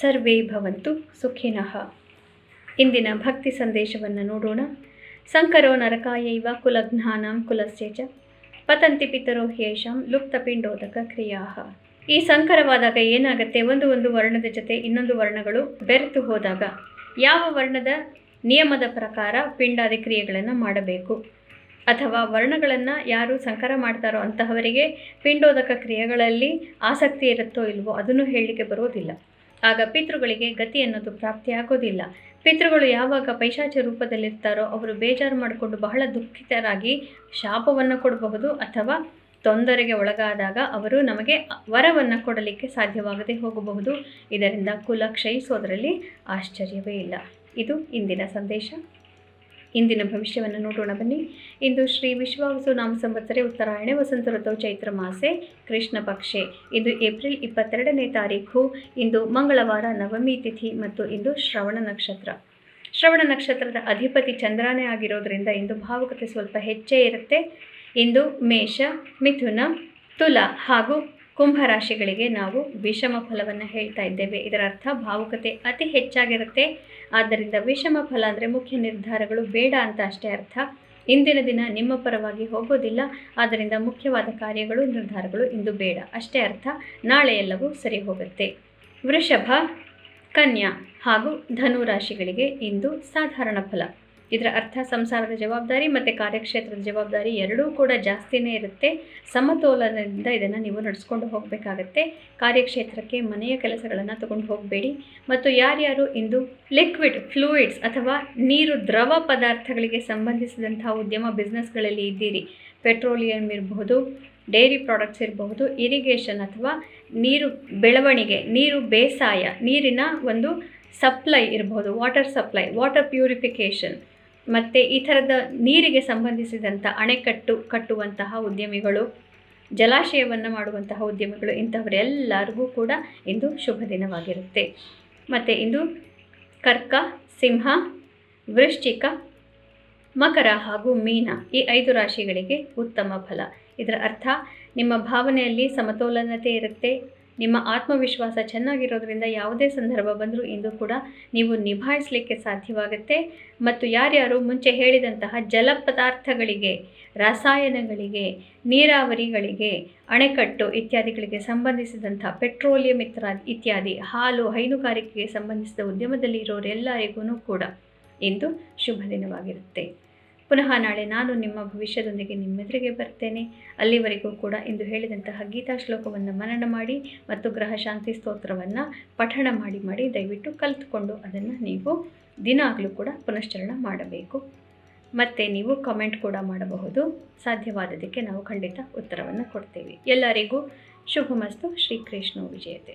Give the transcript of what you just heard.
ಸರ್ವೇ ಭವಂತು ಸುಖಿನಃ. ಇಂದಿನ ಭಕ್ತಿ ಸಂದೇಶವನ್ನು ನೋಡೋಣ. ಸಂಕರೋ ನರಕಾಯೈವ ಕುಲಜ್ಞಾನಂ ಕುಲಸ್ಯ ಚ. ಪತಂತಿ ಪಿತರೋ ಹ್ಯೇಷಾಂ ಲುಪ್ತಪಿಂಡೋದಕ ಕ್ರಿಯಾ. ಈ ಸಂಕರವಾದಾಗ ಏನಾಗುತ್ತೆ? ಒಂದು ಒಂದು ವರ್ಣದ ಜೊತೆ ಇನ್ನೊಂದು ವರ್ಣಗಳು ಬೆರೆತು ಹೋದಾಗ ಯಾವ ವರ್ಣದ ನಿಯಮದ ಪ್ರಕಾರ ಪಿಂಡಾದಿ ಕ್ರಿಯೆಗಳನ್ನು ಮಾಡಬೇಕು? ಅಥವಾ ವರ್ಣಗಳನ್ನು ಯಾರು ಸಂಕರ ಮಾಡ್ತಾರೋ ಅಂತಹವರಿಗೆ ಪಿಂಡೋದಕ ಕ್ರಿಯೆಗಳಲ್ಲಿ ಆಸಕ್ತಿ ಇರುತ್ತೋ ಇಲ್ವೋ ಅದನ್ನು ಹೇಳಲಿಕ್ಕೆ ಬರೋದಿಲ್ಲ. ಆಗ ಪಿತೃಗಳಿಗೆ ಗತಿ ಅನ್ನೋದು ಪ್ರಾಪ್ತಿಯಾಗೋದಿಲ್ಲ ಪಿತೃಗಳು ಯಾವಾಗ ಪೈಶಾಚ ರೂಪದಲ್ಲಿರ್ತಾರೋ ಅವರು ಬೇಜಾರು ಮಾಡಿಕೊಂಡು ಬಹಳ ದುಃಖಿತರಾಗಿ ಶಾಪವನ್ನು ಕೊಡಬಹುದು ಅಥವಾ ತೊಂದರೆಗೆ ಒಳಗಾದಾಗ ಅವರು ನಮಗೆ ವರವನ್ನು ಕೊಡಲಿಕ್ಕೆ ಸಾಧ್ಯವಾಗದೆ ಹೋಗಬಹುದು. ಇದರಿಂದ ಕುಲ ಕ್ಷಯಿಸೋದರಲ್ಲಿ ಆಶ್ಚರ್ಯವೇ ಇಲ್ಲ. ಇದು ಇಂದಿನ ಸಂದೇಶ. ಇಂದಿನ ಭವಿಷ್ಯವನ್ನು ನೋಡೋಣ ಬನ್ನಿ. ಇಂದು ಶ್ರೀ ವಿಶ್ವಾವಸು ನಾಮ ಸಂವತ್ಸರೆ ಉತ್ತರಾಯಣೆ ವಸಂತ ಋತು ಚೈತ್ರ ಮಾಸೆ ಕೃಷ್ಣ ಪಕ್ಷೆ. ಇದು ಏಪ್ರಿಲ್ ಇಪ್ಪತ್ತೆರಡನೇ ತಾರೀಕು ಇಂದು ಮಂಗಳವಾರ ನವಮಿ ತಿಥಿ ಮತ್ತು ಇಂದು ಶ್ರವಣ ನಕ್ಷತ್ರ. ಶ್ರವಣ ನಕ್ಷತ್ರದ ಅಧಿಪತಿ ಚಂದ್ರನೇ ಆಗಿರೋದ್ರಿಂದ ಇಂದು ಭಾವುಕತೆ ಸ್ವಲ್ಪ ಹೆಚ್ಚೇ ಇರುತ್ತೆ. ಇಂದು ಮೇಷ, ಮಿಥುನ, ತುಲ ಹಾಗೂ ಕುಂಭ ರಾಶಿಗಳಿಗೆ ನಾವು ವಿಷಮ ಫಲವನ್ನು ಹೇಳ್ತಾ ಇದ್ದೇವೆ. ಇದರ ಅರ್ಥ ಭಾವುಕತೆ ಅತಿ ಹೆಚ್ಚಾಗಿರುತ್ತೆ. ಆದ್ದರಿಂದ ವಿಷಮ ಫಲ ಅಂದರೆ ಮುಖ್ಯ ನಿರ್ಧಾರಗಳು ಬೇಡ ಅಂತ ಅಷ್ಟೇ ಅರ್ಥ. ಇಂದಿನ ದಿನ ನಿಮ್ಮ ಪರವಾಗಿ ಹೋಗೋದಿಲ್ಲ. ಆದ್ದರಿಂದ ಮುಖ್ಯವಾದ ಕಾರ್ಯಗಳು, ನಿರ್ಧಾರಗಳು ಇಂದು ಬೇಡ. ಅಷ್ಟೇ ಅರ್ಥ. ನಾಳೆ ಎಲ್ಲವೂ ಸರಿ ಹೋಗುತ್ತೆ. ವೃಷಭ, ಕನ್ಯಾ ಹಾಗೂ ಧನು ರಾಶಿಗಳಿಗೆ ಇಂದು ಸಾಧಾರಣ ಫಲ. ಇದರ ಅರ್ಥ ಸಂಸಾರದ ಜವಾಬ್ದಾರಿ ಮತ್ತು ಕಾರ್ಯಕ್ಷೇತ್ರದ ಜವಾಬ್ದಾರಿ ಎರಡೂ ಕೂಡ ಜಾಸ್ತಿನೇ ಇರುತ್ತೆ. ಸಮತೋಲನದಿಂದ ಇದನ್ನು ನೀವು ನಡೆಸ್ಕೊಂಡು ಹೋಗಬೇಕಾಗತ್ತೆ. ಕಾರ್ಯಕ್ಷೇತ್ರಕ್ಕೆ ಮನೆಯ ಕೆಲಸಗಳನ್ನು ತಗೊಂಡು ಹೋಗಬೇಡಿ. ಮತ್ತು ಯಾರ್ಯಾರು ಇಂದು ಲಿಕ್ವಿಡ್ ಫ್ಲೂಯಿಡ್ಸ್ ಅಥವಾ ನೀರು ದ್ರವ ಪದಾರ್ಥಗಳಿಗೆ ಸಂಬಂಧಿಸಿದಂತಹ ಉದ್ಯಮ ಬಿಸ್ನೆಸ್ಗಳಲ್ಲಿ ಇದ್ದೀರಿ. ಪೆಟ್ರೋಲಿಯಂ ಇರಬಹುದು ಡೈರಿ ಪ್ರಾಡಕ್ಟ್ಸ್ ಇರಬಹುದು ಇರಿಗೇಷನ್ ಅಥವಾ ನೀರು ಬೆಳವಣಿಗೆ, ನೀರು ಬೇಸಾಯ, ನೀರಿನ ಒಂದು ಸಪ್ಲೈ ಇರಬಹುದು ವಾಟರ್ ಸಪ್ಲೈ ವಾಟರ್ ಪ್ಯೂರಿಫಿಕೇಷನ್ ಮತ್ತು ಈ ಥರದ ನೀರಿಗೆ ಸಂಬಂಧಿಸಿದಂಥ ಅಣೆಕಟ್ಟು ಕಟ್ಟುವಂತಹ ಉದ್ಯಮಿಗಳು, ಜಲಾಶಯವನ್ನು ಮಾಡುವಂತಹ ಉದ್ಯಮಿಗಳು ಇಂಥವರೆಲ್ಲರಿಗೂ ಕೂಡ ಇಂದು ಶುಭ ದಿನವಾಗಿರುತ್ತೆ. ಮತ್ತು ಇಂದು ಕರ್ಕ, ಸಿಂಹ, ವೃಶ್ಚಿಕ, ಮಕರ ಹಾಗೂ ಮೀನ ಈ ಐದು ರಾಶಿಗಳಿಗೆ ಉತ್ತಮ ಫಲ. ಇದರ ಅರ್ಥ ನಿಮ್ಮ ಭಾವನೆಯಲ್ಲಿ ಸಮತೋಲನತೆ ಇರುತ್ತೆ ನಿಮ್ಮ ಆತ್ಮವಿಶ್ವಾಸ ಚೆನ್ನಾಗಿರೋದ್ರಿಂದ ಯಾವುದೇ ಸಂದರ್ಭ ಬಂದರೂ ಇಂದು ಕೂಡ ನೀವು ನಿಭಾಯಿಸಲಿಕ್ಕೆ ಸಾಧ್ಯವಾಗುತ್ತೆ. ಮತ್ತು ಯಾರ್ಯಾರು ಮುಂಚೆ ಹೇಳಿದಂತಹ ಜಲ ಪದಾರ್ಥಗಳಿಗೆ ರಾಸಾಯನಗಳಿಗೆ, ನೀರಾವರಿಗಳಿಗೆ, ಅಣೆಕಟ್ಟು ಇತ್ಯಾದಿಗಳಿಗೆ ಸಂಬಂಧಿಸಿದಂಥ ಪೆಟ್ರೋಲಿಯಂ ಇತರ, ಇತ್ಯಾದಿ ಹಾಲು ಹೈನುಗಾರಿಕೆಗೆ ಸಂಬಂಧಿಸಿದ ಉದ್ಯಮದಲ್ಲಿ ಇರೋರೆಲ್ಲರಿಗೂ ಕೂಡ ಇಂದು ಶುಭ ದಿನವಾಗಿರುತ್ತೆ ಪುನಃ ನಾಳೆ ನಾನು ನಿಮ್ಮ ಭವಿಷ್ಯದೊಂದಿಗೆ ನಿಮ್ಮೆದುರಿಗೆ ಬರ್ತೇನೆ. ಅಲ್ಲಿವರೆಗೂ ಕೂಡ ಇಂದು ಹೇಳಿದಂತಹ ಗೀತಾ ಶ್ಲೋಕವನ್ನು ಮನನ ಮಾಡಿ ಮತ್ತು ಗ್ರಹ ಶಾಂತಿ ಸ್ತೋತ್ರವನ್ನು ಪಠಣ ಮಾಡಿ ಮಾಡಿ ದಯವಿಟ್ಟು ಕಲಿತುಕೊಂಡು ಅದನ್ನು ನೀವು ದಿನಾಗಲೂ ಕೂಡ ಪುನಶ್ಚರಣ ಮಾಡಬೇಕು. ಮತ್ತು ನೀವು ಕಮೆಂಟ್ ಕೂಡ ಮಾಡಬಹುದು. ಸಾಧ್ಯವಾದದಕ್ಕೆ ನಾವು ಖಂಡಿತ ಉತ್ತರವನ್ನು ಕೊಡ್ತೇವೆ. ಎಲ್ಲರಿಗೂ ಶುಭಮಸ್ತು. ಶ್ರೀಕೃಷ್ಣ ವಿಜಯತೆ.